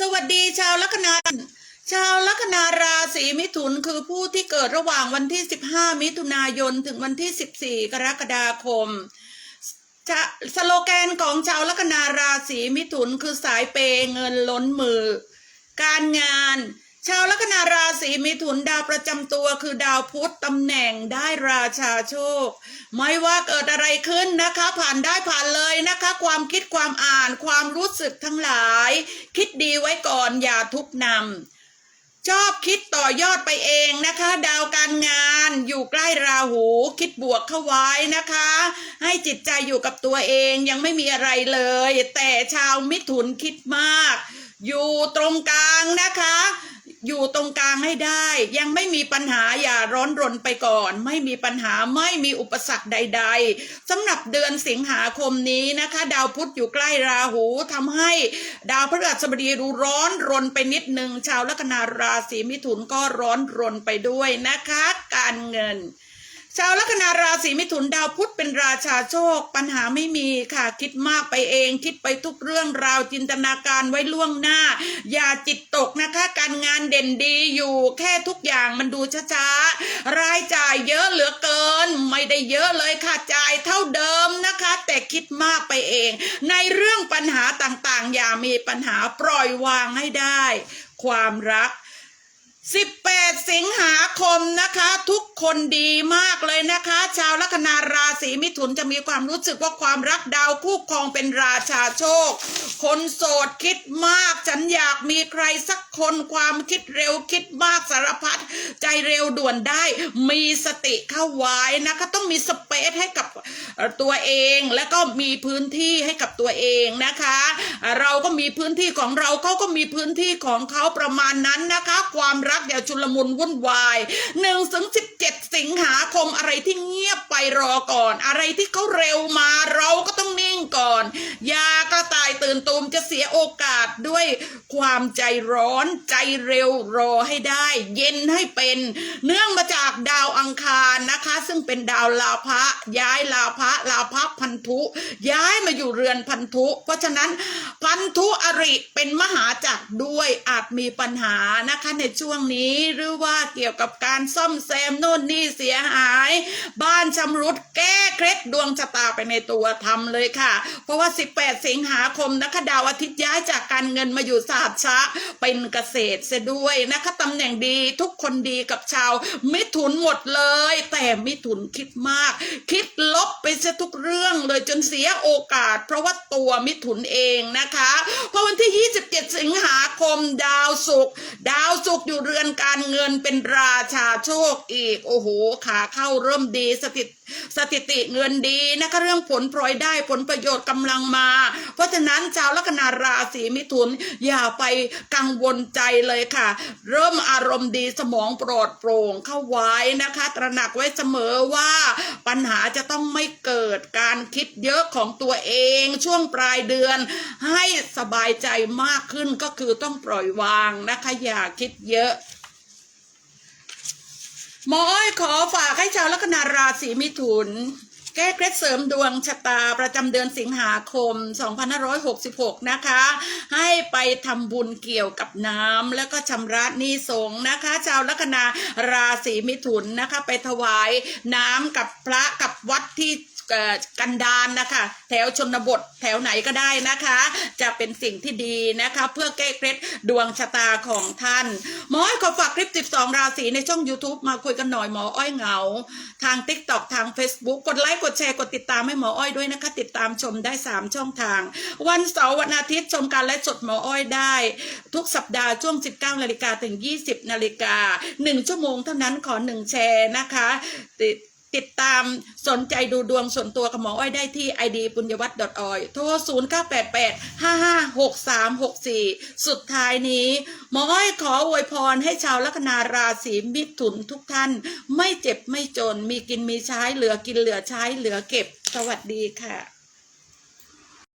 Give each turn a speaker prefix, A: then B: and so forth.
A: สวัสดีชาวลัคนาชาวลัคนาราศีมิถุนคือผู้ที่เกิดระหว่างวันที่ 15 มิถุนายนถึงวันที่ 14 กรกฎาคม สโลแกนของชาวลัคนาราศีมิถุนคือสายเปย์เงินล้นมือ การงาน ชาวลัคนาราศีมิถุนดาวประจำตัวคือดาวพุธตำแหน่งได้ราชาโชค ไม่ว่าเกิดอะไรขึ้นนะคะ ผ่านได้ผ่านเลยนะคะ ความคิดความอ่านความรู้สึกทั้งหลาย คิดดีไว้ก่อนอย่าทุกนำชอบคิดต่อยอดไปเองนะคะ ดาวการงานอยู่ใกล้ราหู คิดบวกเข้าไว้นะคะ ให้จิตใจอยู่กับตัวเองยังไม่มีอะไรเลย แต่ชาวมิถุนคิดมาก อยู่ตรงกลางนะคะ อยู่ตรงกลางให้ได้ ยังไม่มีปัญหาอย่าร้อนรนไปก่อน ไม่มีปัญหาไม่มีอุปสรรคใด ๆสำหรับเดือนสิงหาคมนี้นะคะ ดาวพุธอยู่ใกล้ราหูทำให้ดาวพฤหัสบดีดูร้อนรนไปนิดนึงชาวลัคนาราศีมิถุนก็ร้อนรนไปด้วยนะคะ การเงิน ชาวลัคนาราศีมิถุนดาวพุธเป็นราชาโชค ปัญหาไม่มีค่ะ คิดมากไปเอง คิดไปทุกเรื่องราวจินตนาการไว้ล่วงหน้า อย่าจิตตกนะคะ การงานเด่นดีอยู่ แค่ทุกอย่างมันดูช้าๆรายจ่ายเยอะเหลือเกิน ไม่ได้เยอะเลยค่ะจ่ายเท่าเดิมนะคะ แต่คิดมากไปเอง ในเรื่องปัญหาต่างๆ อย่ามีปัญหาปล่อยวางให้ได้ ความรัก 18 สิงหาคมนะคะ ทุกคนดีมากเลยนะคะ ชาวลัคนาราศีมิถุนจะมีความรู้สึกว่าความรักดาวคู่ครองเป็นราชาโชค คนโสดคิดมาก ฉันอยากมีใครสักคนความคิดเร็วคิดมากสารพัดใจเร็วด่วนได้ มีสติเข้าไว้นะคะ ต้องมีสเปซให้กับตัวเอง แล้วก็มีพื้นที่ให้กับตัวเองนะคะ เราก็มีพื้นที่ของเราเขาก็มีพื้นที่ของเขาประมาณนั้นนะคะ ความรักเดี๋ยวชุลมุนวุ่นวายหนึ่งถึงสิบเจ็ดสิงหาคมอะไรที่เงียบไปรอก่อน อะไรที่เขาเร็วมาเราก็ต้องนิ่งก่อนอยากระต่ายตื่นตูมจะเสียโอกาสด้วยความใจร้อนใจเร็วรอให้ได้ เย็นให้เป็น เนื่องมาจากดาวอังคาร ซึ่งเป็นดาวลาภะย้ายลาภะลาภะพันธุ ย้ายมาอยู่เรือนพันธุ เพราะฉะนั้นพันธุอริเป็นมหาจักรด้วยอาจมีปัญหานะคะในช่วงนี้หรือว่าเกี่ยวกับการซ่อมแซมโน่นนี่เสียหาย บ้านชำรุดแก้เคล็ดดวงชะตาไปในตัวทำเลยค่ะ เพราะว่า 18 สิงหาคมนะคะดาวอาทิตย์ย้ายจากการเงินมาอยู่ศาสตร์ชะเป็นเกษตรเสียด้วยนะคะตำแหน่งดีทุกคนดีกับชาวมิถุนหมดเลย แต่มิถุนคิดมาก คิดลบไปซะทุกเรื่องเลยจนเสียโอกาส เพราะว่าตัวมิถุนเองนะคะพอวันที่ 27 สิงหาคมดาวศุกร์ดาวศุกร์อยู่เรือนการเงินเป็นราชาโชคอีก โอ้โหขาเข้าเริ่มดีสถิต สถิติเงินดีนะคะเรื่องผลพลอยได้ผลประโยชน์กำลังมา เพราะฉะนั้นชาวลัคนาราศีมิถุนอย่าไปกังวลใจเลยค่ะ เริ่มอารมณ์ดีสมองปลอดโปร่งเข้าไว้นะคะ ตระหนักไว้เสมอว่าปัญหาจะต้องไม่เกิดการคิดเยอะของตัวเองช่วงปลายเดือน ให้สบายใจมากขึ้นก็คือต้องปล่อยวางนะคะ อย่าคิดเยอะ หมออ้อยขอฝากให้ชาวลัคนาราศีมิถุน แก้เคล็ดเสริมดวงชะตาประจำเดือนสิงหาคม 2566 นะคะ ให้ไปทำบุญเกี่ยวกับน้ำแล้วก็ชำระหนี้สงนะคะ ชาวลัคนาราศีมิถุนนะคะ ไปถวายน้ำกับพระกับวัดที่ กันดานนะคะ แถวชนบทแถวไหนก็ได้นะคะ จะเป็นสิ่งที่ดีนะคะ เพื่อแก้เคล็ดดวงชะตาของท่าน หมออ้อยขอฝากคลิป 12 ราศีในช่อง YouTube มาคุยกันหน่อยหมออ้อยเหงา ทาง TikTok ทาง Facebook กดไลค์กดแชร์กดติดตามให้หมออ้อยด้วยนะคะ ติดตามชมได้ 3 ช่องทาง วันเสาร์วันอาทิตย์ชมการไลฟ์สดหมออ้อยได้ ทุกสัปดาห์ช่วง 19นาฬิกาถึง 20นาฬิกา1ชั่วโมงเท่านั้นขอ1แชร์นะคะติด ติดตามสนใจดูดวงส่วนตัวกับหมออ้อยได้ที่ id ปุญญวัฒน์ .oi โทร 0 9 8 8 5 5 6 3 6 4 สุดท้ายนี้ หมออ้อยขออวยพรให้ชาวลัคนาราศีมิถุนทุกท่าน ไม่เจ็บไม่จนมีกินมีใช้เหลือกินเหลือใช้เหลือเก็บ สวัสดีค่ะ